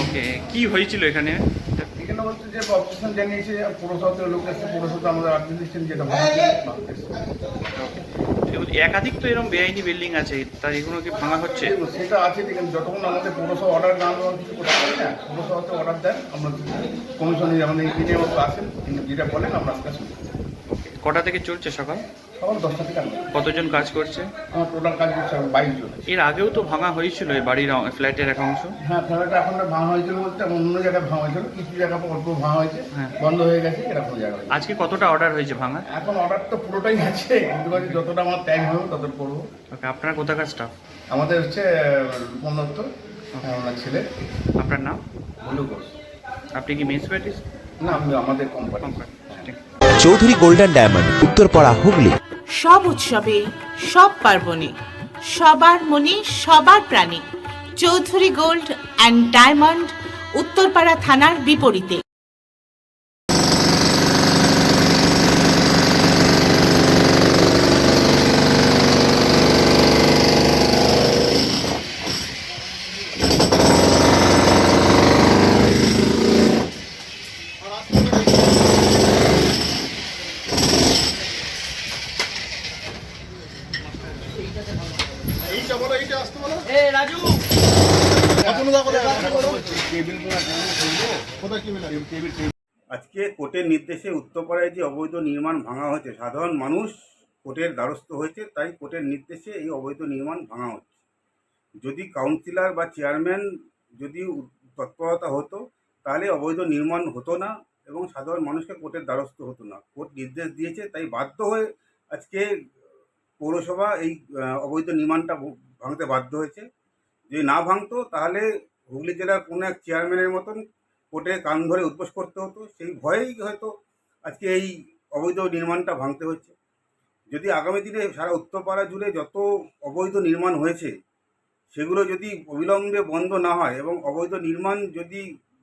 ওকে কি হয়েছিল এখানে? এখানে বলতে যে জানিয়েছে লোক এসছে পৌরসভা আমাদের যেটা একাধিক তো এরকম বেআইনি বিল্ডিং আছে তার এগুলো কি ভাঙা হচ্ছে? সেটা আছে দেখেন যতক্ষণ আমাদের পৌরসভা অর্ডার না দেওয়া কিছু করতে পারি না পৌরসভাতে অর্ডার দেন আমরা কমিশনে আমাদের ইঞ্জিনিয়ার আসেন যেটা বলেন আমরা কটা থেকে চলছে সকাল? সকাল দশটা থেকে আমরা কতজন কাজ করছে? আমার টোটাল কাজ করছে আমার বাইশ জন। এর আগেও তো ভাঙা হয়েছিল এই বাড়ির ফ্ল্যাটের এক অংশ। হ্যাঁ ফেলাটা এখন ভাঙা হয়েছিল বলতে অন্য জায়গায় ভাঙা হয়েছিল কিছু জায়গা অল্প ভাঙা হয়েছে হ্যাঁ। বন্ধ হয়ে গেছে এরকম জায়গা আজকে কতটা অর্ডার হয়েছে ভাঙা? এখন অর্ডার তো পুরোটাই আছে কিন্তু যতটা আমার টাইম হবে তত করব। আপনার কোথাকার স্টাফ আমাদের হচ্ছে রূপন দত্ত ওনার ছেলে। আপনার নাম? ভুলু ঘোষ। আপনি কি মিউনিসিপ্যালিটি না আমি আমাদের company company Chowdhury golden diamond Uttarpara Hooghly. সব উৎসবে, সব পার্বণে, সবার মনে সবার প্রাণে। Chowdhury gold and diamond, Uttarpara থানার বিপরীতে। আজকে কোর্টের নির্দেশে উত্তরপাড়ায় যে অবৈধ নির্মাণ ভাঙা হয়েছে, সাধারণ মানুষ কোর্টের দ্বারস্থ হয়েছে, তাই কোর্টের নির্দেশে এই অবৈধ নির্মাণ ভাঙা হচ্ছে। যদি কাউন্সিলর বা চেয়ারম্যান যদি তৎপরতা হতো, তাহলে অবৈধ নির্মাণ হতো না এবং সাধারণ মানুষকে কোর্টের দ্বারস্থ হতো না। কোর্ট নির্দেশ দিয়েছে, তাই বাধ্য হয়ে আজকে পৌরসভা এই অবৈধ নির্মাণটা ভাঙতে বাধ্য হয়েছে। যদি না ভাঙতো, তাহলে হুগলি জেলার কোনো এক চেয়ারম্যানের মতন কোর্টে কান ধরে উদ্বোস করতে হতো, সেই ভয়েই হয়তো আজকে এই অবৈধ নির্মাণটা ভাঙতে হচ্ছে যদি আগামী দিনে সারা উত্তরপাড়া জুড়ে যত অবৈধ নির্মাণ হয়েছে, সেগুলো যদি অবিলম্বে বন্ধ না হয় এবং অবৈধ নির্মাণ যদি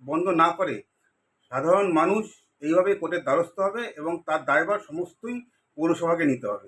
বন্ধ না করে, সাধারণ মানুষ এইভাবে কোর্টের দ্বারস্থ হবে এবং তার দায়ভার সমস্তই পৌরসভাকে নিতে হবে।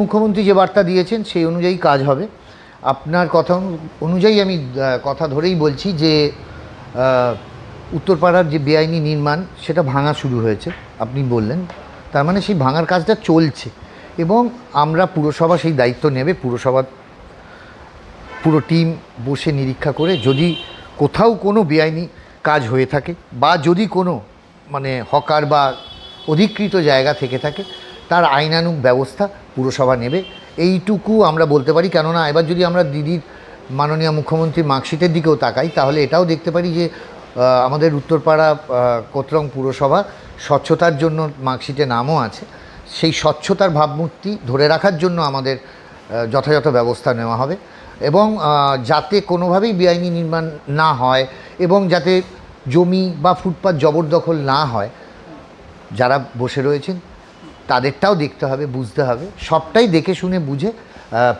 মুখ্যমন্ত্রী যে বার্তা দিয়েছেন সেই অনুযায়ী কাজ হবে। আপনার কথা অনুযায়ী আমি কথা ধরেই বলছি যে উত্তরপাড়ার যে বেআইনি নির্মাণ, সেটা ভাঙা শুরু হয়েছে, আপনি বললেন। তার মানে সেই ভাঙার কাজটা চলছে এবং আমরা পুরসভা সেই দায়িত্ব নেবে, পুরসভা, পুরো টিম বসে নিরীক্ষা করে যদি কোথাও কোনো বেআইনি কাজ হয়ে থাকে বা যদি কোনো মানে হকার বা অধিকৃত জায়গা থেকে থাকে, তার আইনানুগ ব্যবস্থা পুরসভা নেবে। এইটুকু আমরা বলতে পারি। কেননা এবার যদি আমরা দিদির মাননীয় মুখ্যমন্ত্রী মার্কশিটের দিকেও তাকাই, তাহলে এটাও দেখতে পারি যে আমাদের উত্তরপাড়া কোতরং পুরসভা স্বচ্ছতার জন্য মার্কশিটে নামও আছে। সেই স্বচ্ছতার ভাবমূর্তি ধরে রাখার জন্য আমাদের যথাযথ ব্যবস্থা নেওয়া হবে এবং যাতে কোনোভাবেই বেআইনি নির্মাণ না হয় এবং যাতে জমি বা ফুটপাত জবরদখল না হয়, যারা বসে রয়েছেন তাদেরটাও দেখতে হবে বুঝতে হবে। সবটাই দেখে শুনে বুঝে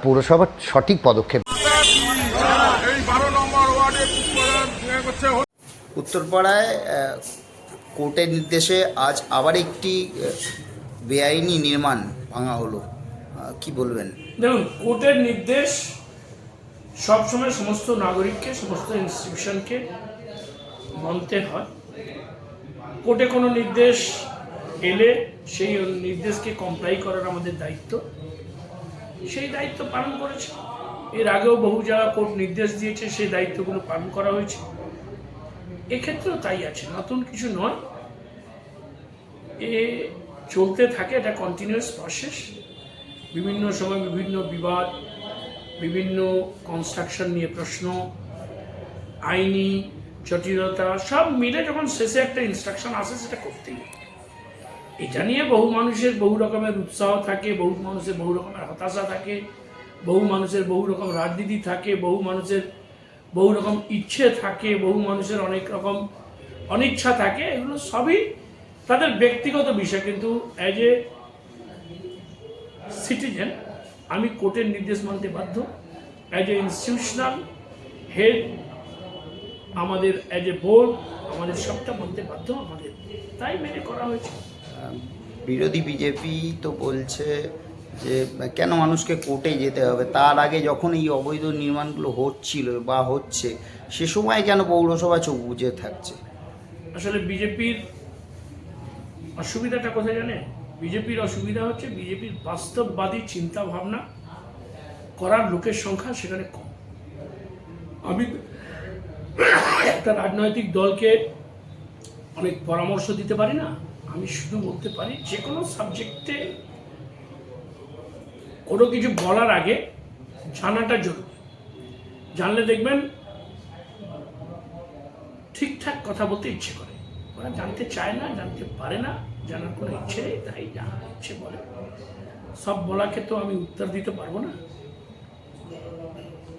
পৌরসভার সঠিক পদক্ষেপ। উত্তরপাড়ায় কোর্টের নির্দেশে আজ আবার একটি বেআইনি নির্মাণ ভাঙা হলো। কি বলবেন? দেখুন কোর্টের নির্দেশ সবসময় সমস্ত নাগরিককে সমস্ত ইনস্টিটিউশনকে মানতে হয়। কোর্টে কোনো নির্দেশ এলে সেই নির্দেশকে কমপ্লাই করার আমাদের দায়িত্ব। সেই দায়িত্ব পালন করেছে। এর আগেও বহু জায়গা কোর্ট নির্দেশ দিয়েছে, সেই দায়িত্বগুলো পালন করা হয়েছে। এক্ষেত্রেও তাই আছে, নতুন কিছু নয়। এ চলতে থাকে, এটা কন্টিনিউয়াস প্রসেস বিভিন্ন সময় বিভিন্ন বিবাদ, বিভিন্ন কনস্ট্রাকশন নিয়ে প্রশ্ন, আইনি জটিলতা, সব মিলে যখন শেষে একটা ইনস্ট্রাকশন আসে, সেটা। এটা নিয়ে বহু মানুষের বহু রকমের উৎসাহ থাকে, বহু মানুষের বহু রকমের হতাশা থাকে, বহু মানুষের বহু রকম রাজনীতি থাকে, বহু মানুষের বহু রকম ইচ্ছে থাকে, বহু মানুষের অনেক রকম অনিচ্ছা থাকে, এগুলো সবই তাদের ব্যক্তিগত বিষয়। কিন্তু অ্যাজ এ সিটিজেন আমি কোর্টের নির্দেশ মানতে বাধ্য। অ্যাজ এ ইনস্টিটিউশনাল হেড আমাদের অ্যাজ এ বোর্ড আমাদের সবটা মানতে বাধ্য আমাদের। তাই মেনে করা হয়েছে। বিরোধী বিজেপি তো বলছে যে, কেন মানুষকে কোর্টে যেতে হবে? তার আগে যখন এই অবৈধ নির্মাণগুলো হচ্ছিল বা হচ্ছে, সে সময় কেন পৌরসভা চোখ বুঝে থাকছে? আসলে বিজেপির অসুবিধাটা কোথায় জানে বিজেপির অসুবিধা হচ্ছে বিজেপির বাস্তববাদী চিন্তা ভাবনা করার লোকের সংখ্যা সেখানে কম। আমি একটা রাজনৈতিক দলকে অনেক পরামর্শ দিতে পারি না? আমি শুধু বলতে পারি, যে কোনো সাবজেক্টে কোনো কিছু বলার আগে জানাটা জরুরি। জানলে দেখবেন ঠিকঠাক কথা বলতে ইচ্ছে করে। ওরা জানতে চায় না, জানতে পারে না, জানার কোনো ইচ্ছে নেই, তাই জানার ইচ্ছে বলে। সব বলাকে তো আমি উত্তর দিতে পারব না।